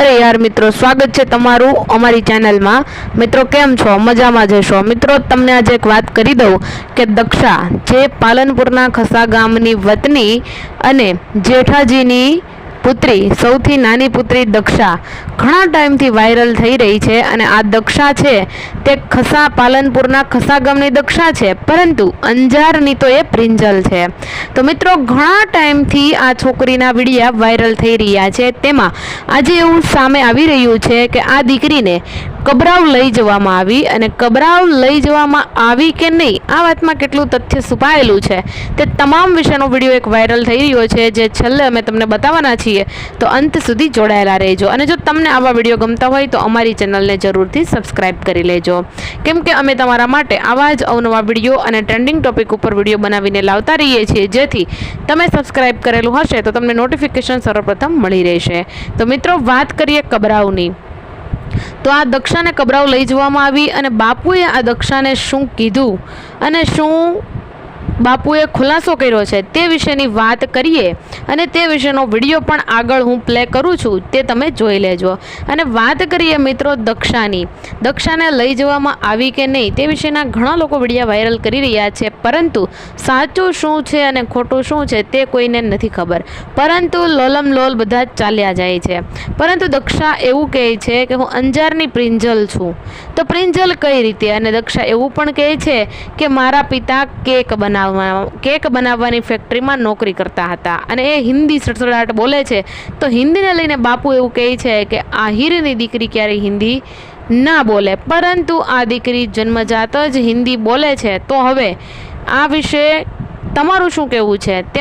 અરે યાર મિત્રો, સ્વાગત છે તમારું અમારી ચેનલમાં. મિત્રો, કેમ છો? મજામાં જશો મિત્રો, તમને આજે એક વાત કરી દઉં કે દક્ષા, જે પાલનપુરના ખસા ગામની વતની અને જેઠાજીની પુત્રી, સૌથી નાની પુત્રી દક્ષા. ઘણા ટાઈમથી વાયરલ થઈ રહી છે અને આ દક્ષા છે તે ખસા પાલનપુરના ખસા ગામની દક્ષા છે, પરંતુ અંજારની તો એ પ્રિંજલ છે. તો મિત્રો, ઘણા ટાઈમથી આ છોકરીના વિડીયા વાયરલ થઈ રહ્યા છે. તેમાં આજે એવું સામે આવી રહ્યું છે કે આ દીકરીને કબરાવ લઈ જવામાં આવી અને કબરાવ લઈ જવામાં આવી કે નહીં, આ વાતમાં કેટલું તથ્ય છુપાયેલું છે તે તમામ વિશેનો વીડિયો એક વાયરલ થઈ રહ્યો છે, જે છેલ્લે અમે તમને બતાવવાના છીએ. તો અંત સુધી જોડાયેલા રહેજો. અને જો તમને આવા વીડિયો ગમતા હોય, તો અમારી ચેનલને જરૂરથી સબસ્ક્રાઈબ કરી લેજો. કેમ કે અમે તમારા માટે આવા જ અવનવા વીડિયો અને ટ્રેન્ડિંગ ટોપિક ઉપર વીડિયો બનાવીને લાવતા રહીએ છીએ. જેથી તમે સબસ્ક્રાઈબ કરેલું હશે, તો તમને નોટિફિકેશન સર્વપ્રથમ મળી રહેશે. તો મિત્રો, વાત કરીએ કબરાવની તો આ દક્ષાને કબરાવ લઈ જવામાં આવી અને બાપુએ આ દક્ષાને શું કીધું અને શું બાપુએ ખુલાસો કર્યો છે. તે વિશેની વાત કરીએ અને તે વિશેનો વીડિયો પણ આગળ હું પ્લે કરું છું. તે તમે જોઈ લેજો. અને વાત કરીએ મિત્રો દક્ષાની. દક્ષાને લઈ જવામાં આવી કે નહીં તે વિશેના ઘણા લોકો વિડીયા વાયરલ કરી રહ્યા છે. પરંતુ સાચું શું છે અને ખોટું શું છે તે કોઈને નથી ખબર. પરંતુ લોલમ લોલ બધા ચાલ્યા જાય છે. પરંતુ દક્ષા એવું કહે છે કે હું અંજારની પ્રિંજલ છું. તો પ્રિંજલ કઈ રીતે? અને દક્ષા એવું પણ કહે છે કે મારા પિતા કેક બનાવવા કેક બનાવવાની ફેક્ટરીમાં નોકરી કરતા હતા. અને એ હિન્દી સડસડાટ બોલે છે, તો હિન્દીને લઈને બાપુ એવું કહે છે કે આહિરની દીકરી ક્યારેય હિન્દી ના બોલે. પરંતુ આ દીકરી જન્મજાત જ હિન્દી બોલે છે. તો હવે આ વિશે તમારું શું કહેવું છે? તે